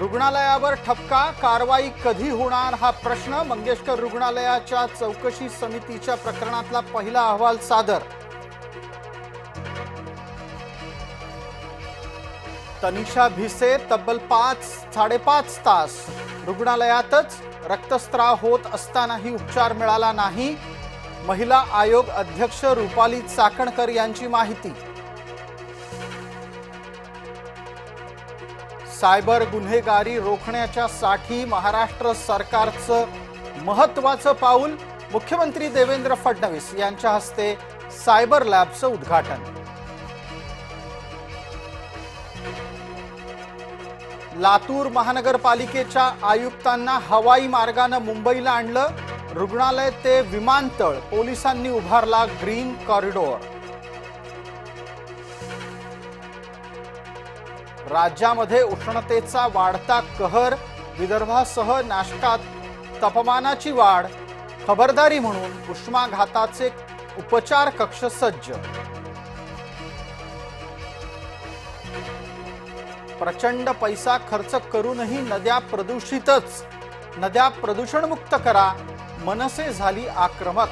रुग्णालयावर ठपका कारवाई कधी होणार हा प्रश्न? मंगेशकर रुग्णालयाच्या चौकशी समितीच्या प्रकरणातला पहिला अहवाल सादर. तनिषा भिसे तब्बल पाच साडेपाच तास. रुग्णालयातच रक्तस्त्राव होत असतानाही उपचार मिळाला नाही. महिला आयोग अध्यक्ष रुपाली चाकणकर यांची माहिती. सायबर गुन्हेगारी रोखण्याच्या साठी महाराष्ट्र सरकारचं महत्वाचं पाऊल मुख्यमंत्री देवेंद्र फडणवीस यांच्या हस्ते सायबर लॅबचं उद्घाटन. लातूर महानगरपालिकेच्या आयुक्तांना हवाई मार्गानं मुंबईला आणलं. रुग्णालय ते विमानतळ पोलिसांनी उभारला ग्रीन कॉरिडॉर. राज्यामध्ये उष्णतेचा वाढता कहर विदर्भासह नाशकात तापमानाची वाढ खबरदारी म्हणून उष्माघाताचे उपचार कक्ष सज्ज प्रचंड पैसा खर्च करूनही नद्या प्रदूषितच. नद्या प्रदूषणमुक्त करा मनसे झाली आक्रमक.